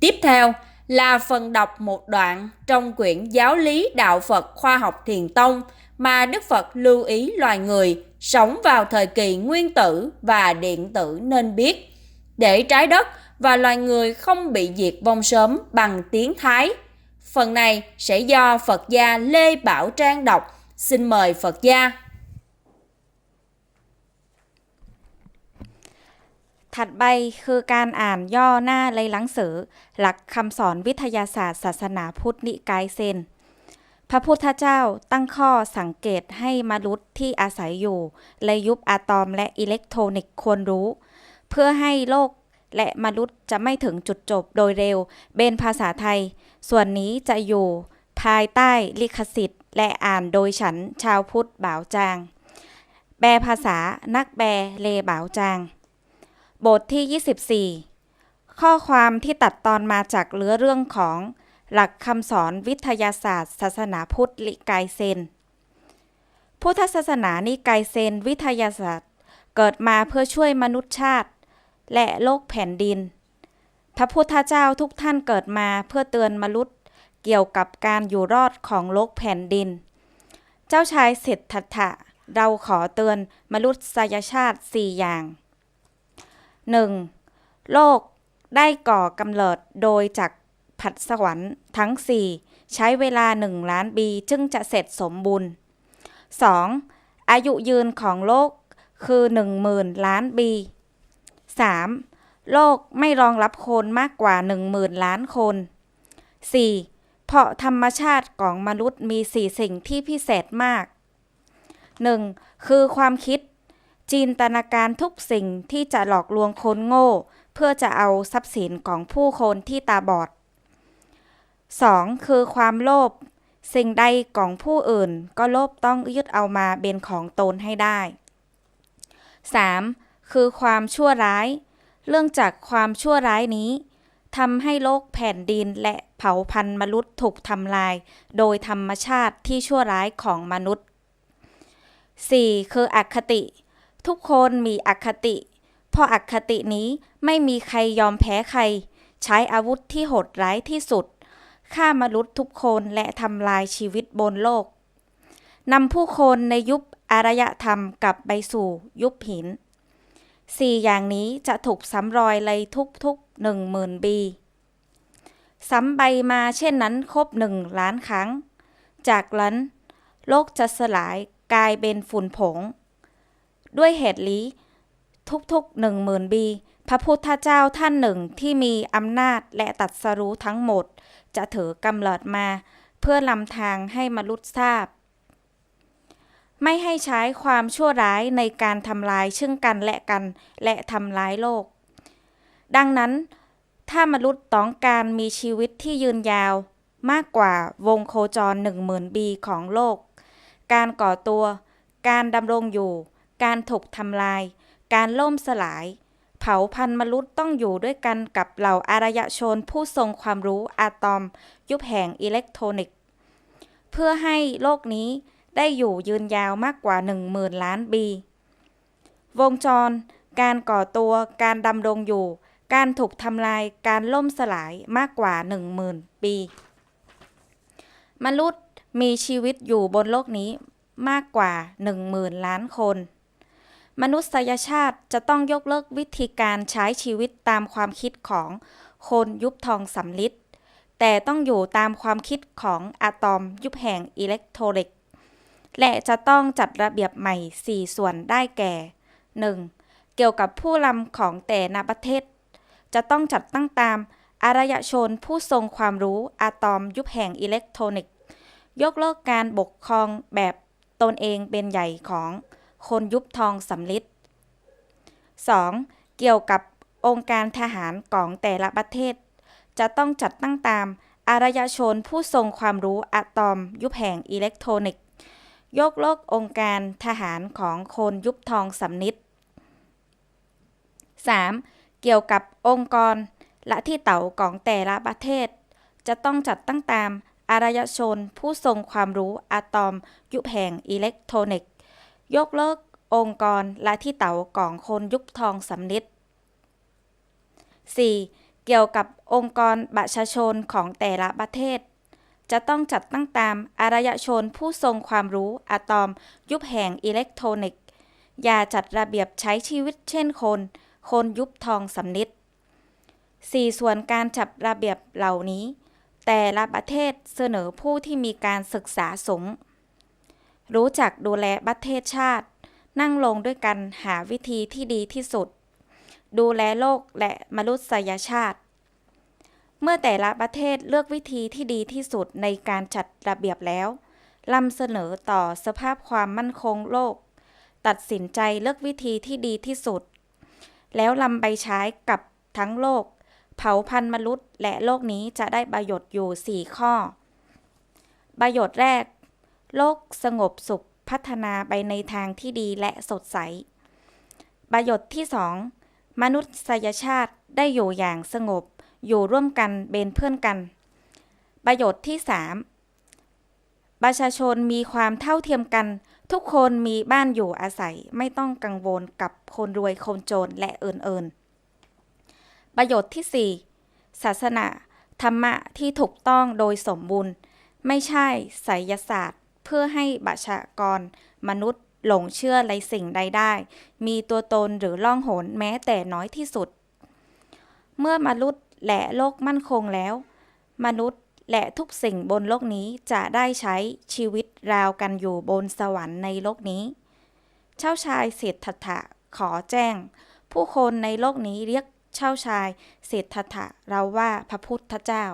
Tiếp theo là phần đọc một đoạn trong quyển Giáo lý Đạo Phật Khoa học Thiền Tông mà Đức Phật lưu ý loài người sống vào thời kỳ nguyên tử và điện tử nên biết để trái đất và loài người không bị diệt vong sớm bằng tiếng Thái. Phần này sẽ do Phật gia Lê Bảo Trang đọc. Xin mời Phật gia. ถัดไปคือการอ่านย่อหน้าในหนังสือ หลักคำสอนวิทยาศาสตร์ศาสนาพุทธนิกายเซน พระพุทธเจ้าตั้งข้อสังเกตให้มนุษย์ที่อาศัยอยู่ในยุคอะตอมและอิเล็กโทรนิกส์ควรรู้ เพื่อให้โลกและมนุษย์จะไม่ถึงจุดจบโดยเร็ว เบนภาษาไทย ส่วนนี้จะอยู่ ภายใต้ลิขสิทธิ์ และอ่านโดยฉันชาวพุทธบ่าวจาง แปลภาษานักแปลเลบ่าวจาง บทที่ 24 ข้อความที่ตัดตอนมาจากเรือเรื่องของหลักคำสอนวิทยาศาสตร์ ศาสนาพุทธลิกายเซน พุทธศาสนานิกายเซน วิทยาศาสตร์ เกิดมาเพื่อช่วยมนุษยชาติ และโลกแผ่นดิน พระพุทธเจ้าทุกท่านเกิดมาเพื่อเตือนมนุษย์ เกี่ยวกับการอยู่รอดของโลกแผ่นดิน เจ้าชายเศรษฐะเราขอเตือนมนุษยชาติสี่อย่าง 1. โลกได้ก่อกำเนิดโดยจากผัดสวรรค์ทั้ง 4 ใช้เวลา 1 ล้านปีจึงจะเสร็จสมบูรณ์ 2. อายุยืนของโลกคือ 10,000 ล้านปี 3. โลกไม่รองรับคนมากกว่า 10,000 ล้านคน 4. เพราะธรรมชาติของมนุษย์มี 4 สิ่งที่พิเศษมาก 1. คือความคิด จินตนาการทุกสิ่งที่จะหลอกลวงคนโง่ เพื่อจะเอาทรัพย์สินของผู้คนที่ตาบอด 2. คือความโลภสิ่งใดของผู้อื่นก็โลภต้องยึดเอามาเป็นของตนให้ได้ 3. คือความชั่วร้าย เรื่องจากความชั่วร้ายนี้ทำให้โลกแผ่นดินและเผ่าพันธุ์มนุษย์ถูกทำลาย โดยธรรมชาติที่ชั่วร้ายของมนุษย์ 4. คืออคติ ทุกคนมีอคติ เพราะอคตินี้ไม่มีใครยอมแพ้ใคร ใช้อาวุธที่โหดร้ายที่สุดฆ่ามนุษย์ทุกคนและทำลายชีวิตบนโลกนำผู้คนในยุคอารยธรรมกลับไปสู่ยุคหินสี่อย่างนี้จะถูกซ้ำรอยเลยทุกๆหนึ่งหมื่นปีซ้ำไปมาเช่นนั้นครบหนึ่งล้านครั้ง จากนั้น โลกจะสลายกลายเป็นฝุ่นผง ด้วยเหตุนี้ทุกๆหนึ่งหมื่นปีพระพุทธเจ้าท่านหนึ่งที่มีอำนาจและตัดสรู้ทั้งหมด จะถือกำเนิดมา เพื่อลำทางให้มนุษย์ทราบ ไม่ให้ใช้ความชั่วร้ายในการทำลายซึ่งกันและกันและทำร้ายโลก ดังนั้น ถ้ามนุษย์ต้องการมีชีวิตที่ยืนยาว มากกว่าวงโคจรหนึ่งหมื่นปีของโลก การก่อตัว การดำรงอยู่ การถูกทำลาย การล่มสลาย เผ่าพันธุ์มนุษย์ต้องอยู่ด้วยกันกับเหล่าอารยชนผู้ทรงความรู้อะตอม ยุคแห่งอิเล็กทรอนิกส์ เพื่อให้โลกนี้ได้อยู่ยืนยาวมากกว่า 10,000 ล้านปี วงจร การก่อตัว การดำรงอยู่ การถูกทำลาย การล่มสลายมากกว่า 10,000 ปี มนุษย์มีชีวิตอยู่บนโลกนี้มากกว่า 10,000 ล้านคน มนุษยชาติจะต้องยกเลิกวิธีการใช้ชีวิตตามความคิดของคนยุคทองสำลิดแต่ต้องอยู่ตามความคิดของอะตอมยุคแห่งอิเล็กโทรนิก และจะต้องจัดระเบียบใหม่ 4 ส่วนได้แก่ 1. เกี่ยวกับผู้นำของแต่ละประเทศ จะต้องจัดตั้งตามอารยชนผู้ทรงความรู้อะตอมยุคแห่งอิเล็กโทรนิก ยกเลิกการปกครองแบบตนเองเป็นใหญ่ของ คนยุคทองสำลิด 2. เกี่ยวกับองค์การทหารของแต่ละประเทศ จะต้องจัดตั้งตามอารยชนผู้ทรงความรู้อะตอมยุคแห่งอิเล็กโทรนิกส์ ยกเลิกองค์การทหารของคนยุคทองสำนิด 3. เกี่ยวกับองค์กรละที่เต่าของแต่ละประเทศ จะต้องจัดตั้งตามอารยชนผู้ทรงความรู้อะตอมยุคแห่งอิเล็กโทรนิกส์ ยกเลิกองค์กรและที่เต่าของคนยุคทองสำนิด 4. เกี่ยวกับองค์กรประชาชนของแต่ละประเทศ จะต้องจัดตั้งตามอารยชนผู้ทรงความรู้อะตอมยุคแห่งอิเล็กโทรนิกส์ อย่าจัดระเบียบใช้ชีวิตเช่นคน คนยุบทองสำนิด 4. ส่วนการจัดระเบียบเหล่านี้ แต่ละประเทศเสนอผู้ที่มีการศึกษาสูง รู้จักดูแลประเทศชาติ นั่งลงด้วยกันหาวิธีที่ดีที่สุด ดูแลโลกและมนุษยชาติ เมื่อแต่ละประเทศเลือกวิธีที่ดีที่สุดในการจัดระเบียบแล้วลำเสนอต่อสภาพความมั่นคงโลก ตัดสินใจเลือกวิธีที่ดีที่สุด แล้วลำไปใช้กับทั้งโลก เผาพันธุ์มนุษย์ และโลกนี้จะได้ประโยชน์อยู่ 4 ข้อ ประโยชน์แรก โลกสงบสุขพัฒนาไปในทางที่ดีและสดใส ประโยชน์ที่ 2 มนุษยชาติได้อยู่อย่างสงบ อยู่ร่วมกันเป็นเพื่อนกัน ประโยชน์ที่ 3 ประชาชนมีความเท่าเทียมกัน ทุกคนมีบ้านอยู่อาศัยไม่ต้องกังวลกับคนรวยคนจนและอื่นๆ ประโยชน์ที่ 4 ศาสนาธรรมะที่ถูกต้องโดยสมบูรณ์ ไม่ใช่ไสยศาสตร์ เพื่อให้ประชากร มนุษย์หลงเชื่อในสิ่งใดได้ มีตัวตนหรือล่องหนแม้แต่น้อยที่สุด เมื่อมนุษย์และโลกมั่นคงแล้ว มนุษย์และทุกสิ่งบนโลกนี้จะได้ใช้ชีวิตราวกันอยู่บนสวรรค์ในโลกนี้ เช่าชายเศรษฐถะขอแจ้ง ผู้คนในโลกนี้เรียกเช่าชายเศรษฐถะเราว่าพระพุทธเจ้า